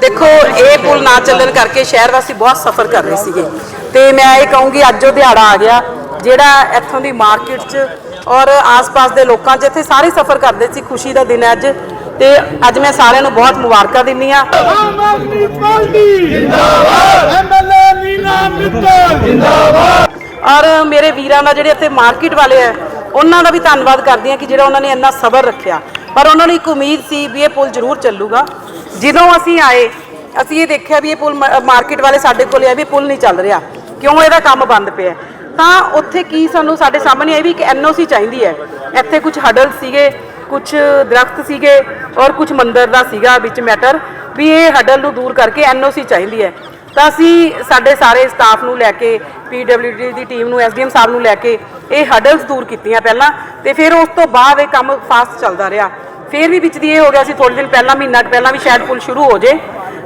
ਦੇਖੋ ਇਹ ਪੁਲ ਨਾ ਚੱਲਣ ਕਰਕੇ ਸ਼ਹਿਰ ਵਾਸੀ ਬਹੁਤ ਸਫਰ ਕਰ ਰਹੇ ਸੀਗੇ। ਤੇ ਮੈਂ ਇਹ ਕਹੂੰਗੀ ਅੱਜ ਉਹ ਦਿਹਾੜਾ ਆ ਗਿਆ ਜਿਹੜਾ ਇੱਥੋਂ ਦੀ ਮਾਰਕੀਟ 'ਚ ਔਰ ਆਸ-ਪਾਸ ਦੇ ਲੋਕਾਂ 'ਚ ਇੱਥੇ ਸਾਰੇ ਸਫਰ ਕਰਦੇ ਸੀ ਖੁਸ਼ੀ ਦਾ ਦਿਨ ਹੈ ਅੱਜ। ਤੇ ਅੱਜ ਮੈਂ ਸਾਰਿਆਂ ਨੂੰ ਬਹੁਤ ਮੁਬਾਰਕਾਂ ਦਿੰਨੀ ਆ ਆਮ ਆਦਮੀ ਪਾਰਟੀ ਜਿੰਦਾਬਾਦ। ਐਮਐਲਏ ਨੀਨਾ ਮਿੱਤਲ। ਜਿੰਦਾਬਾਦ। ਔਰ ਮੇਰੇ ਵੀਰਾਂ ਦਾ ਜਿਹੜੇ ਇੱਥੇ ਮਾਰਕੀਟ ਵਾਲੇ ਆ ਉਹਨਾਂ ਦਾ ਵੀ ਧੰਨਵਾਦ ਕਰਦੀ ਹਾਂ ਕਿ ਜਿਹੜਾ ਉਹਨਾਂ ਨੇ ਇੰਨਾ ਸਬਰ ਰੱਖਿਆ। ਪਰ ਉਹਨਾਂ ਨੂੰ ਇੱਕ ਉਮੀਦ ਸੀ ਵੀ ਇਹ ਪੁਲ ਜ਼ਰੂਰ ਚੱਲੂਗਾ। ਜਦੋਂ ਅਸੀਂ ਆਏ, ਅਸੀਂ ਇਹ ਦੇਖਿਆ ਵੀ ਇਹ ਪੁਲ ਮਾਰਕੀਟ ਵਾਲੇ ਸਾਡੇ ਕੋਲ ਆਏ ਵੀ ਪੁਲ ਨਹੀਂ ਚੱਲ ਰਿਹਾ। ਕਿਉਂ ਇਹਦਾ ਕੰਮ ਬੰਦ ਪਿਆ ਤਾਂ ਉੱਥੇ ਕੀ ਸਾਨੂੰ ਸਾਡੇ ਸਾਹਮਣੇ ਇਹ ਵੀ ਇੱਕ ਐਨਓਸੀ ਚਾਹੀਦੀ ਹੈ। ਇੱਥੇ ਕੁਝ ਹਡਲ ਸੀਗੇ ਕੁਝ ਦਰਖਤ ਸੀਗੇ ਔਰ ਕੁਝ ਮੰਦਰ ਦਾ ਸੀਗਾ ਵਿੱਚ ਮੈਟਰ ਵੀ ਇਹ ਹਡਲ ਨੂੰ ਦੂਰ ਕਰਕੇ ਐਨਓਸੀ ਚਾਹੀਦੀ ਹੈ। ਤਾਂ ਅਸੀਂ ਸਾਡੇ ਸਾਰੇ ਸਟਾਫ ਨੂੰ ਲੈ ਕੇ ਪੀਡਬਲਯੂਡੀ ਦੀ ਟੀਮ ਨੂੰ ਐਸਡੀਐਮ ਸਾਹਿਬ ਨੂੰ ਲੈ ਕੇ ਇਹ ਹਡਲਸ ਦੂਰ ਕੀਤੀਆਂ ਪਹਿਲਾਂ ਤੇ ਫਿਰ ਉਸ ਤੋਂ ਬਾਅਦ ਇਹ ਕੰਮ ਫਾਸਟ ਚੱਲਦਾ ਰਿਹਾ। ਫਿਰ ਵੀ ਵਿੱਚ ਦੀ ਇਹ ਹੋ ਗਿਆ ਸੀ ਥੋੜੇ ਦਿਨ ਪਹਿਲਾਂ ਮਹੀਨਾ ਪਹਿਲਾਂ ਵੀ ਸ਼ਾਇਦ ਪੁਲ ਸ਼ੁਰੂ ਹੋ ਜੇ।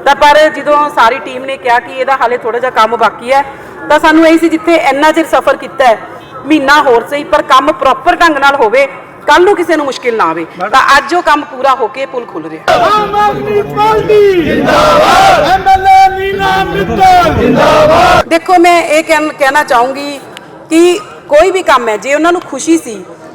ਤਾਂ ਪਰ ਜਦੋਂ ਸਾਰੀ ਟੀਮ ਨੇ ਕਿਹਾ ਕਿ ਇਹਦਾ ਹਾਲੇ ਥੋੜਾ ਜਿਹਾ ਕੰਮ ਬਾਕੀ ਹੈ ਤਾਂ ਸਾਨੂੰ ਇਹ ਸੀ ਜਿੱਥੇ ਇੰਨਾ ਚਿਰ ਸਫ਼ਰ ਕੀਤਾ ਹੈ ਮਹੀਨਾ ਹੋਰ ਸਹੀ ਪਰ ਕੰਮ ਪ੍ਰੋਪਰ ਢੰਗ ਨਾਲ ਹੋਵੇ ਕੱਲ ਨੂੰ ਕਿਸੇ ਨੂੰ ਮੁਸ਼ਕਿਲ ਨਾ ਆਵੇ। ਤਾਂ ਅੱਜ ਉਹ ਕੰਮ ਪੂਰਾ ਹੋ ਕੇ ਪੁਲ ਖੁੱਲ ਰਿਹਾ। ਆਮ ਆਦਮੀ ਪਾਰਟੀ ਜਿੰਦਾਬਾਦ। ਐਮਐਲਏ ਨੀਨਾ ਮਿੱਤਲ ਜਿੰਦਾਬਾਦ ਦੇਖੋ ਮੈਂ ਇਹ ਕਹਿਣਾ ਚਾਹੂੰਗੀ ਕਿ ਕੋਈ ਵੀ ਕੰਮ ਹੈ ਜੇ ਉਹਨਾਂ ਨੂੰ ਖੁਸ਼ੀ ਸੀ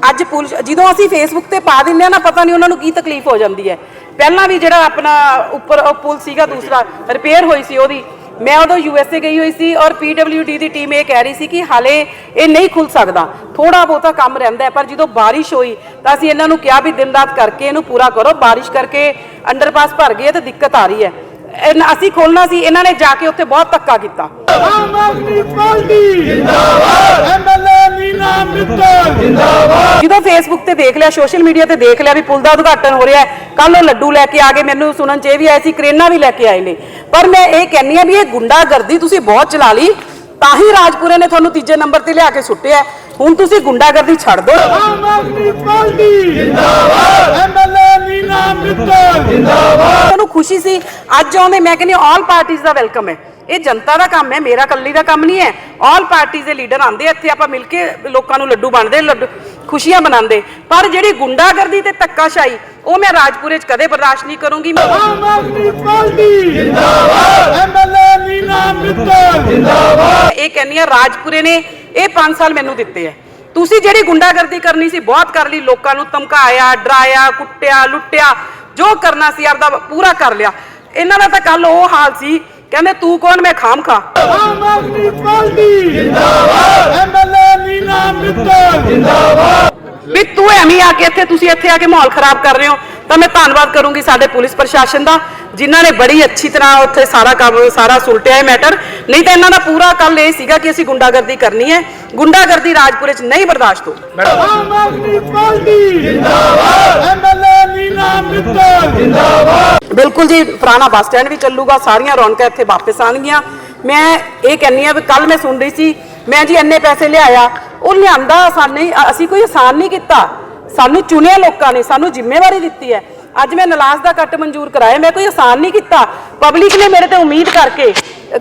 ਅੱਜ ਪੁਲ ਜਦੋਂ ਅਸੀਂ ਫੇਸਬੁੱਕ ਤੇ ਪਾ ਦਿੰਦੇ ਆ ਨਾ, ਪਤਾ ਨਹੀਂ ਉਹਨਾਂ ਨੂੰ ਕੀ ਤਕਲੀਫ ਹੋ ਜਾਂਦੀ ਹੈ। ਪਹਿਲਾਂ ਵੀ ਜਿਹੜਾ ਆਪਣਾ ਉੱਪਰ ਉਹ ਪੁਲ ਸੀਗਾ, ਦੂਸਰਾ ਰਿਪੇਅਰ ਹੋਈ ਸੀ ਉਹਦੀ। ਮੈਂ ਉਦੋਂ ਯੂਐਸਏ ਗਈ ਹੋਈ ਸੀ ਔਰ ਪੀਡਬਲਯੂਡੀ ਦੀ ਟੀਮ ਇਹ ਕਹਿ ਰਹੀ ਸੀ ਕਿ ਹਾਲੇ ਇਹ ਨਹੀਂ ਖੁੱਲ ਸਕਦਾ। ਥੋੜਾ ਬਹੁਤਾ ਕੰਮ ਰਹਿੰਦਾ ਪਰ ਜਦੋਂ ਬਾਰਿਸ਼ ਹੋਈ ਤਾਂ ਅਸੀਂ ਇਹਨਾਂ ਨੂੰ ਕਿਹਾ ਵੀ ਦਿਨ ਰਾਤ ਕਰਕੇ ਇਹਨੂੰ ਪੂਰਾ ਕਰੋ। ਬਾਰਿਸ਼ ਕਰਕੇ ਅੰਡਰਪਾਸ ਭਰ ਗਏ ਤੇ ਦਿੱਕਤ ਆ ਰਹੀ ਹੈ। ਇਹਨਾਂ- ਅਸੀਂ ਖੋਲਣਾ ਸੀ ਇਹਨਾਂ ਨੇ ਜਾ ਕੇ ਉੱਥੇ ਬਹੁਤ ਧੱਕਾ ਕੀਤਾ। ਆਮ ਆਦਮੀ ਪਾਰਟੀ ਜਿੰਦਾਬਾਦ। ਐਮਐਲਏ ਨੀਨਾ ਮਿੱਤਲ। ਜਿੰਦਾਬਾਦ। ਜਦੋਂ ਫੇਸਬੁੱਕ ਤੇ ਦੇਖ ਲਿਆ ਸੋਸ਼ਲ ਮੀਡੀਆ ਤੇ ਦੇਖ ਲਿਆ ਵੀ ਪੁਲ ਦਾ ਉਦਘਾਟਨ ਹੋ ਰਿਹਾ ਕੱਲ ਉਹ ਲੱਡੂ ਲੈ ਕੇ ਆ ਗਏ ਮੈਨੂੰ ਸੁਣਨ ਚ ਇਹ ਵੀ ਆਇਆ ਸੀ ਕਰੇਨਾ ਵੀ ਲੈ ਕੇ ਆਏ ਨੇ। ਪਰ ਮੈਂ ਇਹ ਕਹਿੰਨੀ ਆ ਵੀ ਇਹ ਗੁੰਡਾਗਰਦੀ ਤੁਸੀਂ ਬਹੁਤ ਚਲਾ ਲਈ ਤਾਂ ਹੀ ਰਾਜਪੁਰੇ ਨੇ ਤੁਹਾਨੂੰ ਤੀਜੇ ਨੰਬਰ ਤੇ ਲਿਆ ਕੇ ਸੁੱਟਿਆ। ਹੁਣ ਤੁਸੀਂ ਗੁੰਡਾਗਰਦੀ ਛੱਡ ਦਿਓ। ਆਮ ਆਦਮੀ ਪਾਰਟੀ ਜਿੰਦਾਬਾਦ ਐਮਐਲਏ ਨੀਨਾ ਮਿੱਤਲ। ਜਿੰਦਾਬਾਦ। ਤੁਹਾਨੂੰ ਖੁਸ਼ੀ ਸੀ ਅੱਜ ਆਉਂਦੇ ਮੈਂ ਕਹਿੰਦੀ ਆਲ ਪਾਰਟੀਆਂ ਦਾ ਵੈਲਕਮ ਹੈ। ਇਹ ਜਨਤਾ ਦਾ ਕੰਮ ਹੈ ਮੇਰਾ ਕੱਲੀ ਦਾ ਕੰਮ ਨਹੀਂ ਹੈ। ਆਲ ਪਾਰਟੀਆਂ ਦੇ ਲੀਡਰ ਆਉਂਦੇ ਇੱਥੇ ਆਪਾਂ ਮਿਲ ਕੇ ਲੋਕਾਂ ਨੂੰ ਲੱਡੂ ਵੰਡਦੇ ਲੱਡੂ ਖੁਸ਼ੀਆਂ ਮਨਾਉਂਦੇ। ਪਰ ਜਿਹੜੀ ਗੁੰਡਾਗਰਦੀ ਤੇ ਧੱਕਾਸ਼ਾਹੀ ਉਹ ਮੈਂ ਰਾਜਪੁਰੇ 'ਚ ਕਦੇ ਬਰਦਾਸ਼ਤ ਨਹੀਂ ਕਰੂੰਗੀ। ਮੈਂ ਆਮ ਆਦਮੀ ਪਾਰਟੀ। ਜਿੰਦਾਬਾਦ। ਐਮਐਲਏ ਨੀਨਾ ਮਿੱਤਲ। ਜਿੰਦਾਬਾਦ। ਇਹ ਕਹਿੰਨੀ ਆ ਰਾਜਪੁਰੇ ਨੇ ਇਹ 5 ਸਾਲ ਮੈਨੂੰ ਦਿੱਤੇ ਆ ਤੁਸੀਂ ਜਿਹੜੀ ਗੁੰਡਾਗਰਦੀ ਕਰਨੀ ਸੀ ਬਹੁਤ ਕਰ ਲਈ ਲੋਕਾਂ ਨੂੰ ਧਮਕਾਇਆ ਡਰਾਇਆ ਕੁੱਟਿਆ ਲੁੱਟਿਆ ਜੋ ਕਰਨਾ ਸੀ ਆਪਦਾ ਪੂਰਾ ਕਰ ਲਿਆ। ਇਹਨਾਂ ਦਾ ਤਾਂ ਕੱਲ ਉਹ ਹਾਲ ਸੀ ਕਹਿੰਦੇ ਤੂੰ ਕੌਣ ਮੈਂ ਖਾਮ ਖਾ। ਆਮ ਆਦਮੀ ਪਾਰਟੀ। ਜਿੰਦਾਬਾਦ। ਐਮਐਲਏ ਨੀਨਾ ਮਿੱਤਲ। ਜਿੰਦਾਬਾਦ। ਵੀ ਤੂੰ ਐਵੇਂ ਆ ਕੇ ਇੱਥੇ ਤੁਸੀਂ ਇੱਥੇ ਆ ਕੇ ਮਾਹੌਲ ਖਰਾਬ ਕਰ ਰਹੇ ਹੋ। ਤਾਂ ਮੈਂ ਧੰਨਵਾਦ ਕਰੂੰਗੀ ਸਾਡੇ ਪੁਲਿਸ ਪ੍ਰਸ਼ਾਸਨ ਦਾ ਜਿਨ੍ਹਾਂ ਨੇ ਬੜੀ ਅੱਛੀ ਤਰ੍ਹਾਂ ਉੱਥੇ ਸਾਰਾ ਕੰਮ ਸਾਰਾ ਸੁਲਟਿਆ ਇਹ ਮੈਟਰ। ਨਹੀਂ ਤਾਂ ਇਹਨਾਂ ਦਾ ਪੂਰਾ ਕੱਲ ਇਹ ਸੀਗਾ ਕਿ ਅਸੀਂ ਗੁੰਡਾਗਰਦੀ ਕਰਨੀ ਹੈ। ਗੁੰਡਾਗਰਦੀ ਰਾਜਪੁਰੇ 'ਚ ਨਹੀਂ ਬਰਦਾਸ਼ਤ ਹੋ। ਆਮ ਆਦਮੀ ਪਾਰਟੀ। ਜਿੰਦਾਬਾਦ। ਐਮਐਲਏ ਨੀਨਾ ਮਿੱਤਲ ਜਿੰਦਾਬਾਦ। ਬਿਲਕੁਲ ਜੀ ਪੁਰਾਣਾ ਬੱਸ ਸਟੈਂਡ ਵੀ ਚੱਲੂਗਾ ਸਾਰੀਆਂ ਰੌਣਕਾਂ ਇੱਥੇ ਵਾਪਸ ਆਣਗੀਆਂ ਮੈਂ ਇਹ ਕਹਿੰਨੀ ਆ ਵੀ ਕੱਲ ਮੈਂ ਸੁਣ ਰਹੀ ਸੀ ਮੈਂ ਜੀ ਇੰਨੇ ਪੈਸੇ ਲਿਆਇਆ ਉਹ ਲਿਆਂਦਾ ਸਾਨੇ ਅਸੀਂ ਕੋਈ ਆਸਾਨ ਨਹੀਂ ਕੀਤਾ। ਸਾਨੂੰ ਚੁਣਿਆ ਲੋਕਾਂ ਨੇ ਸਾਨੂੰ ਜ਼ਿੰਮੇਵਾਰੀ ਦਿੱਤੀ ਹੈ। ਅੱਜ ਮੈਂ ਨਲਾਸ ਦਾ ਕੱਟ ਮਨਜ਼ੂਰ ਕਰਾਇਆ ਮੈਂ ਕੋਈ ਆਸਾਨ ਨਹੀਂ ਕੀਤਾ। ਪਬਲਿਕ ਨੇ ਮੇਰੇ ਤੇ ਉਮੀਦ ਕਰਕੇ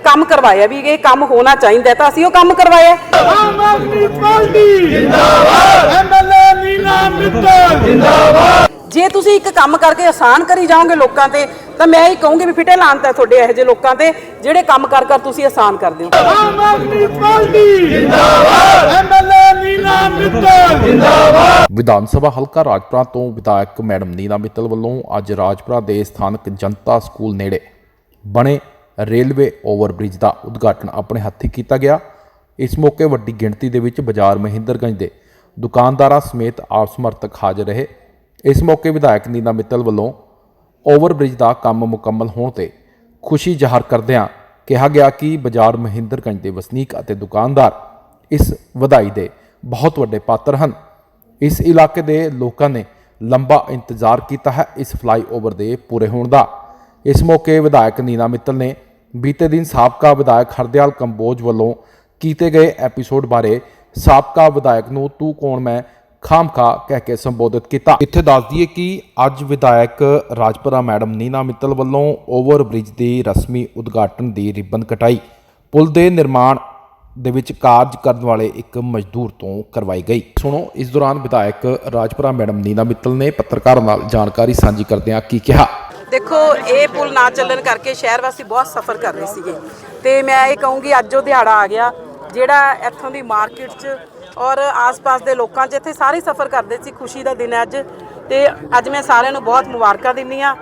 ਕੰਮ ਕਰਵਾਇਆ ਵੀ ਇਹ ਕੰਮ ਹੋਣਾ ਚਾਹੀਦਾ ਤਾਂ ਅਸੀਂ ਉਹ ਕੰਮ ਕਰਵਾਇਆ ਆਮ ਆਦਮੀ ਪਾਰਟੀ ਜਿੰਦਾਬਾਦ। ਐਮਐਲਏ ਨੀਨਾ ਮਿੱਤਲ ਜਿੰਦਾਬਾਦ। ਜੇ ਤੁਸੀਂ ਇੱਕ ਕੰਮ ਕਰਕੇ ਆਸਾਨ ਕਰੀ ਜਾਓਗੇ ਲੋਕਾਂ ਤੇ ਤਾਂ ਮੈਂ ਹੀ ਕਹੂੰਗੀ ਵੀ ਫਿੱਟੇ ਲਾਂਤ ਹੈ ਤੁਹਾਡੇ ਇਹੋ ਜਿਹੇ ਲੋਕਾਂ ਤੇ ਜਿਹੜੇ ਕੰਮ ਕਰ ਕਰ ਤੁਸੀਂ ਆਸਾਨ ਕਰਦੇ ਹੋ। ਆਮ ਆਦਮੀ ਪਾਰਟੀ ਜਿੰਦਾਬਾਦ। ਐਮਐਲਏ ਨੀਨਾ ਮਿੱਤਲ ਜਿੰਦਾਬਾਦ। ਵਿਧਾਨ ਸਭਾ ਹਲਕਾ ਰਾਜਪੁਰਾ ਤੋਂ ਵਿਧਾਇਕ ਮੈਡਮ ਨੀਨਾ ਮਿੱਤਲ ਵੱਲੋਂ ਅੱਜ ਰਾਜਪੁਰਾ ਦੇ ਸਥਾਨਕ ਜਨਤਾ ਸਕੂਲ ਨੇੜੇ ਬਣੇ ਰੇਲਵੇ ਓਵਰਬ੍ਰਿਜ ਦਾ ਉਦਘਾਟਨ ਆਪਣੇ ਹੱਥੀਂ ਕੀਤਾ ਗਿਆ। ਇਸ ਮੌਕੇ ਵੱਡੀ ਗਿਣਤੀ ਦੇ ਵਿੱਚ ਬਾਜ਼ਾਰ ਮਹਿੰਦਰਗੰਜ ਦੇ ਦੁਕਾਨਦਾਰਾਂ ਸਮੇਤ ਆਪ ਸਮਰਥਕ ਹਾਜ਼ਰ ਰਹੇ। ਇਸ ਮੌਕੇ ਵਿਧਾਇਕ ਨੀਨਾ ਮਿੱਤਲ ਵੱਲੋਂ ਓਵਰਬ੍ਰਿਜ ਦਾ ਕੰਮ ਮੁਕੰਮਲ ਹੋਣ ਤੇ ਖੁਸ਼ੀ ਜ਼ਾਹਰ ਕਰਦਿਆਂ ਕਿਹਾ ਗਿਆ ਕਿ ਬਾਜ਼ਾਰ ਮਹਿੰਦਰਗੰਜ ਦੇ ਵਸਨੀਕ ਅਤੇ ਦੁਕਾਨਦਾਰ ਇਸ ਵਧਾਈ ਦੇ ਬਹੁਤ ਵੱਡੇ ਪਾਤਰ ਹਨ। ਇਸ ਇਲਾਕੇ ਦੇ ਲੋਕਾਂ ਨੇ ਲੰਬਾ ਇੰਤਜ਼ਾਰ ਕੀਤਾ ਹੈ ਇਸ ਫਲਾਈਓਵਰ ਦੇ ਪੂਰੇ ਹੋਣ ਦਾ। ਇਸ ਮੌਕੇ ਵਿਧਾਇਕ ਨੀਨਾ ਮਿੱਤਲ ਨੇ ਬੀਤੇ ਦਿਨ ਸਾਬਕਾ ਵਿਧਾਇਕ ਹਰਦਿਆਲ ਕੰਬੋਜ ਵੱਲੋਂ ਕੀਤੇ ਗਏ ਐਪੀਸੋਡ ਬਾਰੇ ਸਾਬਕਾ ਵਿਧਾਇਕ ਨੂੰ ਤੂੰ ਕੌਣ ਮੈਂ ਖਾਮਖਾ ਕਹਿ ਕੇ ਸੰਬੋਧਿਤ ਕੀਤਾ। ਇੱਥੇ ਦੱਸ ਦਈਏ ਕਿ ਅੱਜ ਵਿਧਾਇਕ ਰਾਜਪੁਰਾ ਮੈਡਮ ਨੀਨਾ ਮਿੱਤਲ ਵੱਲੋਂ ਓਵਰ ਬ੍ਰਿਜ ਦੀ ਰਸਮੀ ਉਦਘਾਟਨ ਦੀ ਰਿਬਨ ਕਟਾਈ। ਪੁਲ ਦੇ ਨਿਰਮਾਣ ਦੇ ਵਿੱਚ ਕਾਰਜ ਕਰਨ ਵਾਲੇ ਇੱਕ ਮਜ਼ਦੂਰ ਤੋਂ ਕਰਵਾਈ ਗਈ। ਸੁਣੋ, ਇਸ ਦੌਰਾਨ ਵਿਧਾਇਕ ਰਾਜਪੁਰਾ ਮੈਡਮ ਨੀਨਾ ਮਿੱਤਲ ਨੇ ਪੱਤਰਕਾਰਾਂ ਨਾਲ ਜਾਣਕਾਰੀ ਸਾਂਝੀ ਕਰਦਿਆਂ ਕੀ ਕਿਹਾ? ਦੇਖੋ, ਇਹ ਪੁਲ ਨਾ ਚੱਲਣ ਕਰਕੇ ਸ਼ਹਿਰ ਵਾਸੀ ਬਹੁਤ ਸਫਰ ਕਰ ਰਹੇ ਸੀਗੇ। ਤੇ ਮੈਂ ਇਹ ਕਹੂੰਗੀ, ਅੱਜ ਉਹ ਦਿਹਾੜਾ ਆ ਗਿਆ, ਜਿਹੜਾ ਇੱਥੋਂ ਦੀ ਮਾਰਕੀਟ 'ਚ ਔਰ ਆਸ-ਪਾਸ ਦੇ ਲੋਕਾਂ 'ਚ ਇੱਥੇ ਸਾਰੇ ਸਫਰ ਕਰਦੇ ਸੀ, ਖੁਸ਼ੀ ਦਾ ਦਿਨ ਹੈ ਅੱਜ। ਤੇ ਅੱਜ ਮੈਂ ਸਾਰਿਆਂ ਨੂੰ ਬਹੁਤ ਮੁਬਾਰਕਾਂ ਦਿੰਦੀ ਆ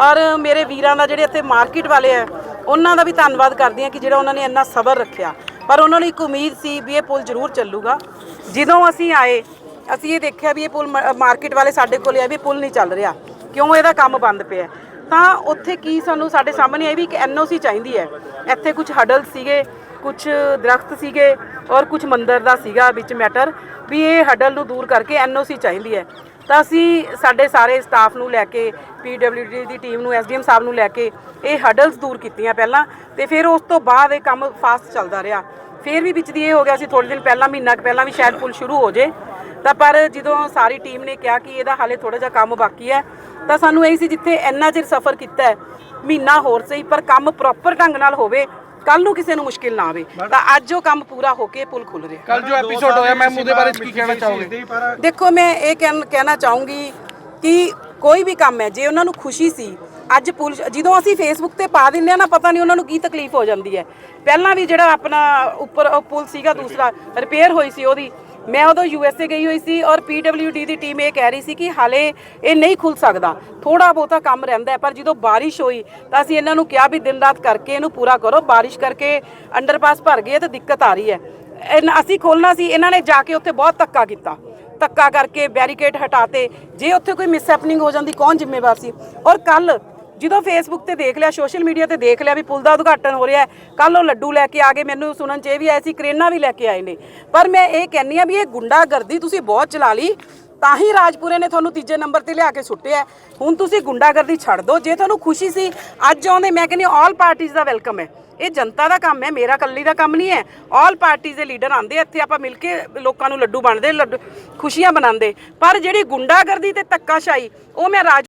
ਔਰ ਮੇਰੇ ਵੀਰਾਂ ਦਾ ਜਿਹੜੇ ਇੱਥੇ ਮਾਰਕੀਟ ਵਾਲੇ ਆ ਉਹਨਾਂ ਦਾ ਵੀ ਧੰਨਵਾਦ ਕਰਦੀ ਆ ਕਿ ਜਿਹੜਾ ਉਹਨਾਂ ਨੇ ਇੰਨਾ ਸਬਰ ਰੱਖਿਆ। ਪਰ ਉਹਨਾਂ ਨੂੰ ਇੱਕ ਉਮੀਦ ਸੀ ਵੀ ਇਹ ਪੁਲ ਜ਼ਰੂਰ ਚੱਲੂਗਾ। ਜਦੋਂ ਅਸੀਂ ਆਏ, ਅਸੀਂ ਇਹ ਦੇਖਿਆ ਵੀ ਇਹ ਪੁਲ ਮਾਰਕੀਟ ਵਾਲੇ ਸਾਡੇ ਕੋਲ ਆ ਵੀ ਪੁਲ ਨਹੀਂ ਚੱਲ ਰਿਹਾ। ਕਿਉਂ ਇਹਦਾ ਕੰਮ ਬੰਦ ਪਿਆ ਤਾਂ ਉੱਥੇ ਕੀ ਸਾਨੂੰ ਸਾਡੇ ਸਾਹਮਣੇ ਇਹ ਵੀ ਇੱਕ ਐਨਓਸੀ ਚਾਹੀਦੀ ਹੈ। ਇੱਥੇ ਕੁਝ ਹਡਲ ਸੀਗੇ ਕੁਝ ਦਰਖਤ ਸੀਗੇ ਔਰ ਕੁਝ ਮੰਦਰ ਦਾ ਸੀਗਾ ਵਿੱਚ ਮੈਟਰ ਵੀ ਇਹ ਹਡਲ ਨੂੰ ਦੂਰ ਕਰਕੇ ਐਨਓਸੀ ਚਾਹੀਦੀ ਹੈ। ਤਾਂ ਅਸੀਂ ਸਾਡੇ ਸਾਰੇ ਸਟਾਫ ਨੂੰ ਲੈ ਕੇ ਪੀਡਬਲਯੂਡੀ ਦੀ ਟੀਮ ਨੂੰ ਐਸਡੀਐਮ ਸਾਹਿਬ ਨੂੰ ਲੈ ਕੇ ਇਹ ਹਡਲਸ ਦੂਰ ਕੀਤੀਆਂ ਪਹਿਲਾਂ ਤੇ ਫਿਰ ਉਸ ਤੋਂ ਬਾਅਦ ਇਹ ਕੰਮ ਫਾਸਟ ਚੱਲਦਾ ਰਿਹਾ। ਫਿਰ ਵੀ ਵਿੱਚ ਦੀ ਇਹ ਹੋ ਗਿਆ ਸੀ ਥੋੜੇ ਦਿਨ ਪਹਿਲਾਂ, ਮਹੀਨਾ ਕੁ ਪਹਿਲਾਂ ਵੀ ਸ਼ਾਇਦ ਪੁਲ ਸ਼ੁਰੂ ਹੋ ਜੇ। ਤਾਂ ਪਰ ਜਦੋਂ ਸਾਰੀ ਟੀਮ ਨੇ ਕਿਹਾ ਕਿ ਇਹਦਾ ਹਾਲੇ ਥੋੜਾ ਜਿਹਾ ਕੰਮ ਬਾਕੀ ਹੈ, ਤਾਂ ਸਾਨੂੰ ਇਹ ਸੀ ਜਿੱਥੇ ਇੰਨਾ ਚਿਰ ਸਫ਼ਰ ਕੀਤਾ ਹੈ, ਮਹੀਨਾ ਹੋਰ ਸਹੀ, ਪਰ ਕੰਮ ਪ੍ਰੋਪਰ ਢੰਗ ਨਾਲ ਹੋਵੇ ਕੱਲ ਨੂੰ ਕਿਸੇ ਨੂੰ ਮੁਸ਼ਕਿਲ ਨਾ ਆਵੇ। ਤਾਂ ਅੱਜ ਉਹ ਕੰਮ ਪੂਰਾ ਹੋ ਕੇ ਪੁਲ ਖੁੱਲ ਰਿਹਾ। ਕੱਲ ਜੋ ਐਪੀਸੋਡ ਹੋਇਆ ਮੈਮ ਉਹਦੇ ਬਾਰੇ ਕੀ ਕਹਿਣਾ ਚਾਹੋਗੇ? ਦੇਖੋ ਮੈਂ ਇਹ ਕਹਿਣ- ਕਹਿਣਾ ਚਾਹੂੰਗੀ ਕਿ ਕੋਈ ਵੀ ਕੰਮ ਹੈ ਜੇ ਉਹਨਾਂ ਨੂੰ ਖੁਸ਼ੀ ਸੀ ਅੱਜ ਪੁਲ ਜਦੋਂ ਅਸੀਂ ਫੇਸਬੁੱਕ ਤੇ ਪਾ ਦਿੰਦੇ ਆ ਨਾ ਪਤਾ ਨਹੀਂ ਉਹਨਾਂ ਨੂੰ ਕੀ ਤਕਲੀਫ ਹੋ ਜਾਂਦੀ ਹੈ। ਪਹਿਲਾਂ ਵੀ ਜਿਹੜਾ ਆਪਣਾ ਉੱਪਰ ਉਹ ਪੁਲ ਸੀਗਾ ਦੂਸਰਾ ਰਿਪੇਅਰ ਹੋਈ ਸੀ ਉਹਦੀ ਮੈਂ ਉਦੋਂ ਯੂਐਸਏ ਗਈ ਹੋਈ ਸੀ ਔਰ ਪੀਡਬਲਯੂਡੀ ਦੀ ਟੀਮ ਇਹ ਕਹਿ ਰਹੀ ਸੀ ਕਿ ਹਾਲੇ ਇਹ ਨਹੀਂ ਖੁੱਲ ਸਕਦਾ। ਥੋੜਾ ਬਹੁਤਾ ਕੰਮ ਰਹਿੰਦਾ ਹੈ, ਪਰ ਜਦੋਂ ਬਾਰਿਸ਼ ਹੋਈ ਤਾਂ ਅਸੀਂ ਇਹਨਾਂ ਨੂੰ ਕਿਹਾ ਵੀ ਦਿਨ ਰਾਤ ਕਰਕੇ ਇਹਨੂੰ ਪੂਰਾ ਕਰੋ। ਬਾਰਿਸ਼ ਕਰਕੇ ਅੰਡਰਪਾਸ ਭਰ ਗਏ ਤਾਂ ਦਿੱਕਤ ਆ ਰਹੀ ਹੈ। ਇਹਨਾਂ- ਅਸੀਂ ਖੋਲਣਾ ਸੀ, ਇਹਨਾਂ ਨੇ ਜਾ ਕੇ ਉੱਥੇ ਬਹੁਤ ਧੱਕਾ ਕੀਤਾ। ਧੱਕਾ ਕਰਕੇ ਬੈਰੀਕੇਡ ਹਟਾਤੇ। ਜੇ ਉੱਥੇ ਕੋਈ ਮਿਸਹੈਪਨਿੰਗ ਹੋ ਜਾਂਦੀ, ਕੌਣ ਜ਼ਿੰਮੇਵਾਰ ਸੀ? ਔਰ ਕੱਲ ਜਦੋਂ ਫੇਸਬੁੱਕ ਤੇ ਦੇਖ ਲਿਆ ਸੋਸ਼ਲ ਮੀਡੀਆ ਤੇ ਦੇਖ ਲਿਆ ਵੀ ਪੁਲ ਦਾ ਉਦਘਾਟਨ ਹੋ ਰਿਹਾ ਹੈ ਕੱਲ ਉਹ ਲੱਡੂ ਲੈ ਕੇ ਆ ਗਏ, ਮੈਨੂੰ ਸੁਣਨ ਚ ਇਹ ਵੀ ਆਇਆ ਸੀ, ਕਰੇਨਾ ਵੀ ਲੈ ਕੇ ਆਏ ਨੇ। ਪਰ ਮੈਂ ਇਹ ਕਹਿੰਨੀ ਆ ਵੀ ਇਹ ਗੁੰਡਾਗਰਦੀ ਤੁਸੀਂ ਬਹੁਤ ਚਲਾ ਲਈ, ਤਾਂ ਹੀ ਰਾਜਪੁਰੇ ਨੇ ਤੁਹਾਨੂੰ ਤੀਜੇ ਨੰਬਰ ਤੇ ਲਿਆ ਕੇ ਸੁੱਟਿਆ ਹੁਣ ਤੁਸੀਂ ਗੁੰਡਾਗਰਦੀ ਛੱਡ ਦਿਓ, ਜੇ ਤੁਹਾਨੂੰ ਖੁਸ਼ੀ ਸੀ, ਅੱਜ ਆਉਂਦੇ, ਮੈਂ ਕਹਿੰਦੀ ਆਲ ਪਾਰਟੀਆਂ ਦਾ ਵੈਲਕਮ ਹੈ। ਇਹ ਜਨਤਾ ਦਾ ਕੰਮ ਹੈ, ਮੇਰਾ ਕੱਲੀ ਦਾ ਕੰਮ ਨਹੀਂ ਹੈ। ਆਲ ਪਾਰਟੀਆਂ ਦੇ ਲੀਡਰ ਆਂਦੇ ਇੱਥੇ ਆਪਾਂ ਮਿਲ ਕੇ ਲੋਕਾਂ ਨੂੰ ਲੱਡੂ ਬਣਦੇ, ਲੱਡੂ ਖੁਸ਼ੀਆਂ ਬਣਾਉਂਦੇ ਪਰ ਜਿਹੜੀ ਗੁੰਡਾਗਰਦੀ ਤੇ ਧੱਕਾਸ਼ਾਹੀ, ਉਹ ਮੈਂ ਰਾਜ